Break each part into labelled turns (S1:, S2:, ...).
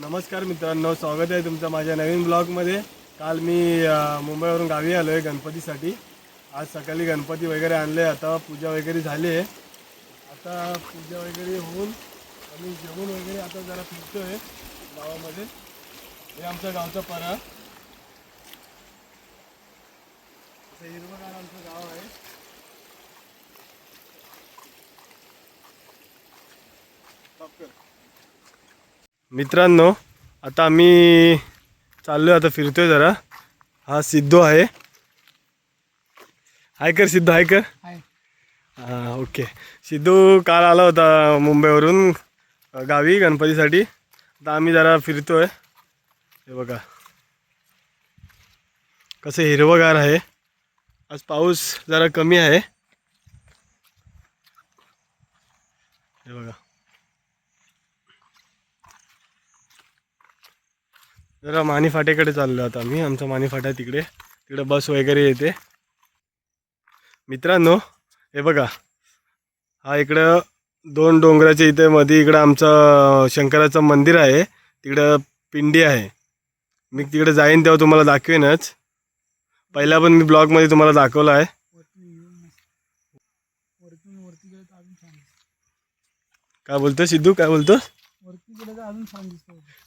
S1: नमस्कार मित्रांनो स्वागत आहे तुमचं माझ्या नवीन ब्लॉगमध्ये. काल मी मुंबईवरून गावी आलो आहे गणपतीसाठी. आज सकाळी गणपती वगैरे आणले आता पूजा वगैरे झाली आहे. आता पूजा वगैरे होऊन आम्ही जेवण वगैरे आता जरा फिरतो आहे गावामध्ये. हे आमच्या गावचा परा. हिरवगार आमचं गाव आहे. Stop मित्रांनो आता आम्ही चाललोय आता फिरतोय जरा. हा सिद्धू आहे. हाय कर सिद्धू हाय कर.
S2: आहे
S1: हां ओके. सिद्धू काल आला होता मुंबईवरून गावी गणपतीसाठी. आता आम्ही जरा फिरतोय. हे बघा. कसं हिरवगार आहे. आज पाऊस जरा कमी आहे. हे बघा. जरा मानी फाट्याकडे चाललो आता आम्ही. आमचा मानी फाटा तिकडे. तिकडे बस वगैरे येते. मित्रांनो हे बघा. हा इकडं दोन डोंगराच्या इथे मध्ये इकडं आमचं शंकराचं मंदिर आहे. तिकडं पिंडी आहे. मी तिकडे जाईन तेव्हा तुम्हाला दाखवेनच. पहिला पण मी ब्लॉगमध्ये तुम्हाला दाखवला आहे. काय बोलतो सिद्धू? काय बोलतो?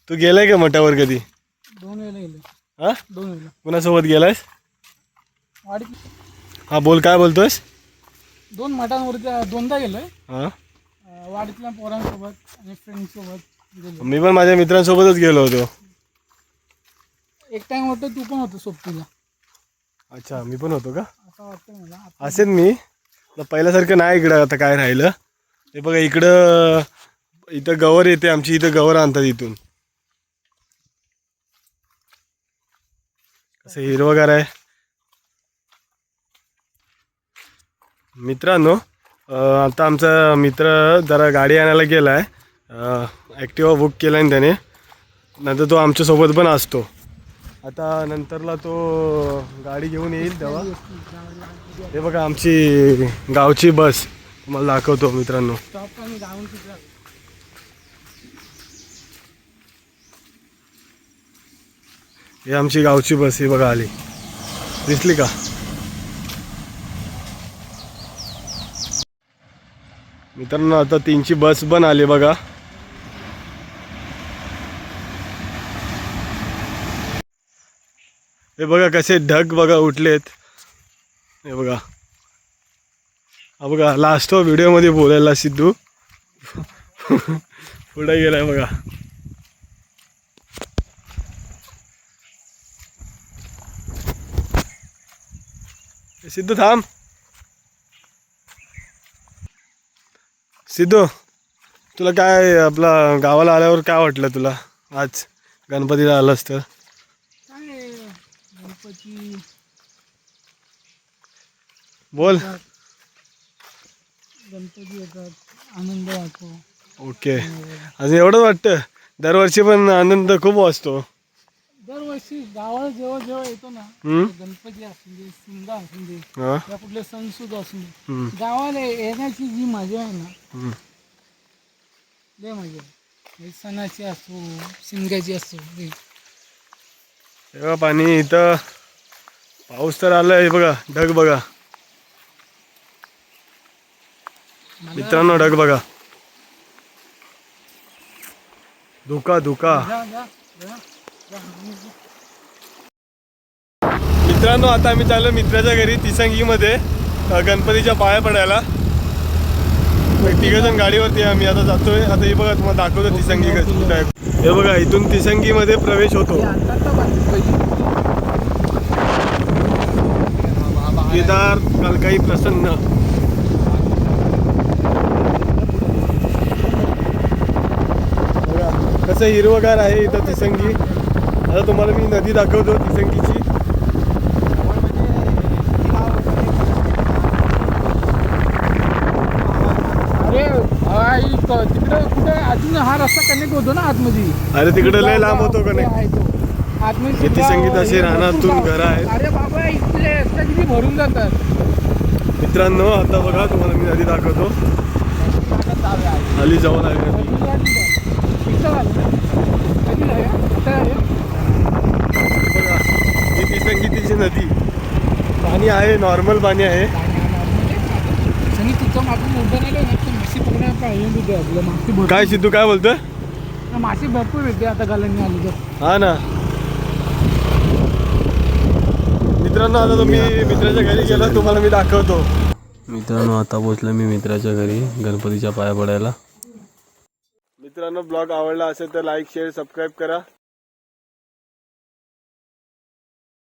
S1: तू गेलाय का मठावर कधी?
S2: दोन वेळेला गेले.
S1: हा?
S2: दोन वेळेला.
S1: कुणासोबत गेलायस?
S2: वाडीत.
S1: हा बोल काय बोलतोयस?
S2: दोन मठांवरती दोनदा गेलोय.
S1: हा?
S2: अं, वाडीतल्या पोरांसोबत आणि फ्रेंड्ससोबत गेलो
S1: मी पण माझ्या मित्रांसोबतच गेलो होतो.
S2: एक टाइम होतं तू पण होतं सोबतीला.
S1: अच्छा मी पण होतो का?
S2: असं वाटतं मला. आता
S1: असेल मी. आता पहिल्यासारखं नाही इकडं आता काय राहिलं. हे बघा इकडं इथं गवर येते आमची इथं गवर आणतात इथून. असं हिरवगार आहे. मित्रांनो आता आमचा मित्र जरा गाडी आणायला गेला आहे ॲक्टिवा बुक केला आहे त्याने. नंतर तो आमच्यासोबत पण असतो. आता नंतरला तो गाडी घेऊन येईल तेव्हा. हे बघा आमची गावची बस. तुम्हाला दाखवतो मित्रांनो
S2: स्टॉप आणि जाऊन तिथं
S1: हे आमची गावची बस ही बघा आली. दिसली का? मित्रांनो आता तीनची बस पण आली बघा. हे बघा कसे ढग बघा उठलेत. हे बघा. हा बघा लास्ट व्हिडिओमध्ये बोलायला सिद्धू. पुढे गेलाय बघा. सिद्धू थांब. सिद्धू तुला काय आपला गावाला आल्यावर काय वाटलं तुला? आज गणपतीला आलास तर.
S2: काय आहे, गणपती.
S1: बोल.
S2: गणपती येतात. आनंद वाटतो.
S1: ओके. अजून एवढंच वाटतं? दरवर्षी पण आनंद खूप वाचतो.
S2: गावाला जेव्हा जेव्हा येतो ना? गणपती असू दे असू दे या कुठले सण सुद्धा असू दे गावाला येण्याची जी मजा आहे ना. लय मजा आहे म्हणजे सणाची असो शिमग्याची असो.
S1: तेव्हा पाणी इथं पाऊस तर आलाय बघा ढग बघा मित्रांनो ढग बघा धुका धुका. मित्रांनो आता आम्ही चाललो मित्राच्या घरी तिसंगीमध्ये गणपतीच्या पाया पडायला. तिघजण गाडीवरती आहे आम्ही आता जातोय. आता हे बघा तुम्हाला दाखवतो तिसंगी कशी कुठं आहे. हे बघा इथून तिसंगीमध्ये प्रवेश होतो. केदार कलकाई प्रसन्न. कसं हिरवगार आहे इथं तिसंगी. आता तुम्हाला मी नदी दाखवतो तिसंगीची.
S2: काही तिकडे कुठे अजून हा रस्ता कनेक्ट होतो ना आतमध्ये.
S1: अरे तिकडे लय लांब होतो
S2: कनेक्ट आतमध्ये
S1: किती संगीत असे रानातून घर आहे
S2: अरे बाबा इथले रस्ता किती भरून जातात.
S1: मित्रांनो आता बघा तुम्हाला मी आधी दाखवतो. खाली जाऊन आहे
S2: बघा ही तिसंगीतीची
S1: नदी. पाणी आहे नॉर्मल पाणी आहे.
S2: आणि तिथं मागून मोठं नाही
S1: काय सिद्धू काय बोलतोय?
S2: मासे भरपूर येते आता गालांनी आली तर.
S1: हा ना. मित्रांनो आता तुम्ही मित्राच्या घरी गेला तुम्हाला मी दाखवतो. मित्रांनो आता पोचलो मी मित्राच्या घरी गणपतीच्या पाया पडायला. मित्रांनो ब्लॉग आवडला असेल तर लाईक शेअर सबस्क्राईब करा.